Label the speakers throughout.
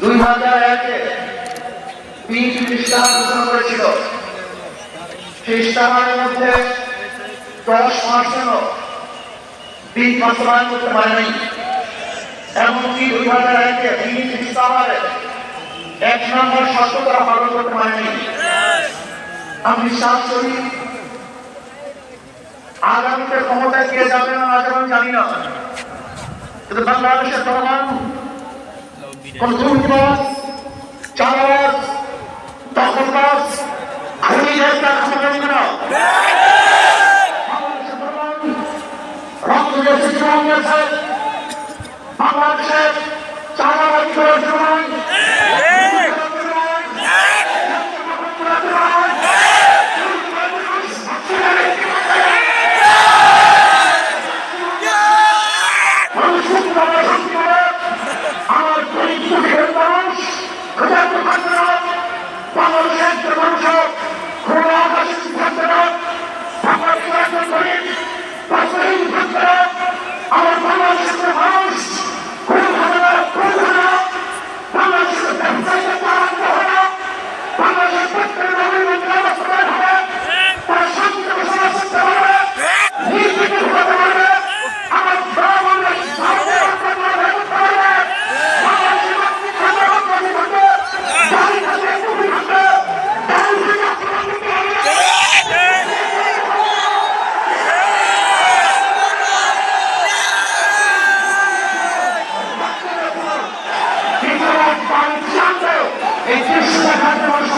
Speaker 1: দুই হাজার একে বিএনপি ইস্তাহার ঘোষণা করেছিল। ইস্তাহারের মধ্যে দশ পার্সেন্টও বিল বাস্তবায়ন করতে পারে নাই এমনকি দুই হাজার একে বিএনপি ইস্তাহারে এক নম্বর শর্ত তারা পালন করতে পারেনি। আমি বিশ্বাস করি, আগামীতে ক্ষমতায় কে যাবে না আমি জানি না। কিন্তু বাংলাদেশের জনগণ কোন দুর্নীতিবাজ চালাবাজ দখলবাজ খুনিদের তার ক্ষমতা নিবে না বাংলাদেশের জনগণ রক্ত দিয়েছে জীবন দিয়েছে বাংলাদেশের চালাবাজ করার জন্য নয়, মানুষ মুক্ত হবে, শান্তি হবে। আমার গরিব দুঃখের মানুষ ক্ষুধার্ত থাকবে না বাংলাদেশের একজন মানুষ খোলা আকাশে থাকবে না বাংলাদেশের একজন গরিব বাস্তবহীন থাকবে না আমার বাংলাদেশের মানুষ খুন হবে না খুন হবে না বাংলাদেশের ব্যবসায়ীরা তাড়াতে হবে না বাংলাদেশের প্রত্যেক নাগরিকের বাস্তবায়ন হবে তারা শান্তিতে বসবাস করতে পারবে নির্বিঘ্নে ঘুমাতে পারবে আমার বাংলাদেশ ভারতের আক্রমণ করতে পারবে বাংলাদেশের মাতৃ থাকবে বাংলাদেশ থাকবে দাঁড়িয়ে থাকবে টুপি থাকবে দাঁড়িয়ে থেকে আক্রমণ করতে পারবে বিপ্লব বাড়ি জানতো এই দৃশ্য দেখার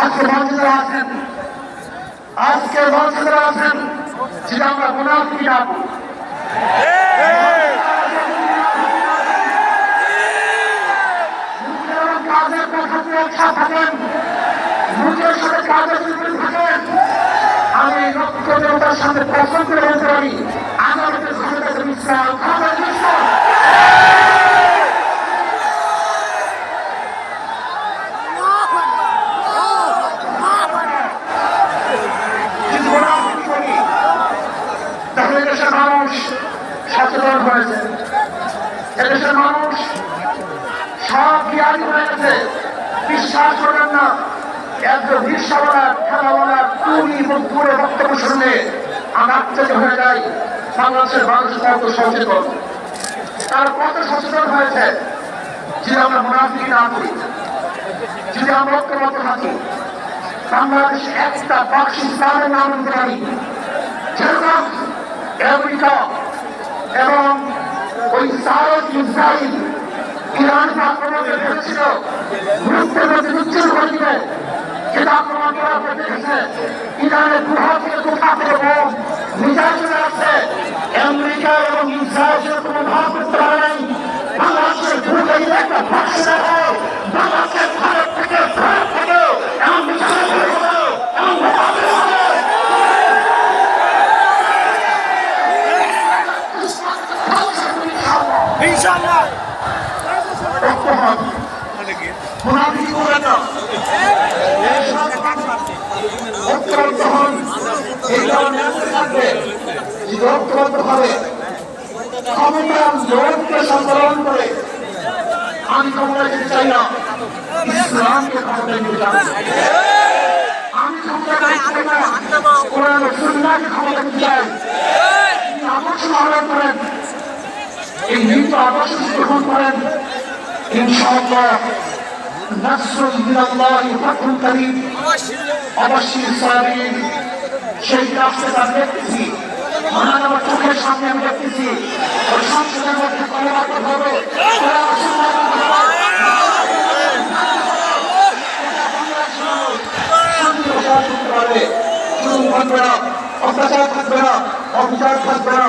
Speaker 1: আজকে মঞ্চে আছেন। আজকে মঞ্চে আছেন। সেটা আমরা। মুখে এবং কাজের কথা দিয়ে থাকেন। মুখের সাথে কাজের থাকেন। আমি লক্ষ দেবতার সাথে পছন্দ করে পারি। আগামীতে ক্ষমতাকে বিশ্রাম ক্ষমতাকে বিশ্রাম কিন্তু মুনাফিক করি তাহলে দেশের মানুষ সচেতন হয়েছে এদেশের মানুষ সব জ্ঞানী হয়ে গেছে। বিশ্বাস করবেন না, একজন রিক্সাওয়ালার খেলাওয়ালার টুনি মুখ করে বক্তব্য শুনলে আমি আশ্চর্য হয়ে যাই বাংলাদেশের মানুষ সচেতন। তার কত সচেতন হয়েছে, যদি আমরা মুনাফিক না করি, যদি আমরা ঐক্যবদ্ধ থাকি, বাংলাদেশ একটা নাম পারি। যেরকম আমেরিকা এবং ওই সারস ইসরায়েল ইরান আক্রমণ করেছিল আমেরিকা এবং ইসরায়েল কোনো ভাব করতে পারে নাই। বাংলাদেশের ভূমিকা একটা ভাষণ বাংলাদেশের ভারত থেকে ভারত থেকে এমন বিচার এমন মোকাবিলা হবে
Speaker 2: ইনশাআল্লাহ
Speaker 1: ঐক্য হন মুনাফিকি করবেন না ঐক্যবদ্ধ হন এই ধরনের থাকবে যদি ঐক্যবদ্ধ হবে ক্ষমতার লোককে সম্মেলন করে আমি ক্ষমতা যেতে চাই না। ইসলামকে ক্ষমতা নিতে চাই আমি যেতে চাই না। কোরআন সুন্নাহকে ক্ষমতা নিতে চাই। আদর্শ আহ্বান করেন। এই নীতি আদর্শ গ্রহণ করেন। ইনশাআল্লাহ নাসরুল মিনাল্লাহি ফাতহুল করিম অবশ্যই সাবিন সেই রাষ্ট্রে তার দেখতেছি। মহান আমার চোখের সামনে আমি দেখতেছি। ওই সংসদের মধ্যে কলাবাদ হবে। অত্যাচার থাকবে না, অবিচার থাকবে না।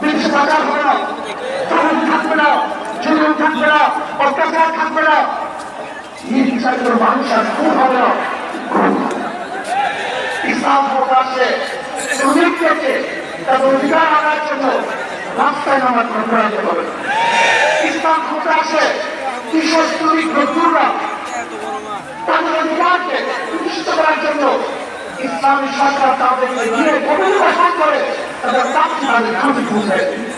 Speaker 1: বিশ হাজার হবে না তরুণ থাকবে না জুলুম থাকবে না অত্যাচার থাকবে না নির্বিচারিত মানুষ আর খুন হবে না। ইসলাম আসলে শ্রমিকদেরকে তাদের অধিকার আনার জন্য রাস্তায় নামার প্রয়োজন হবে। ইসলাম আসলে কৃষক শ্রমিক, মজদুররা তাদের অধিকারকে প্রতিষ্ঠিত করার জন্য ইসলামী সরকার তাদেরকে দিয়ে পুনর্বাসন করে 내가 싹 지나가지 않을 수 있는데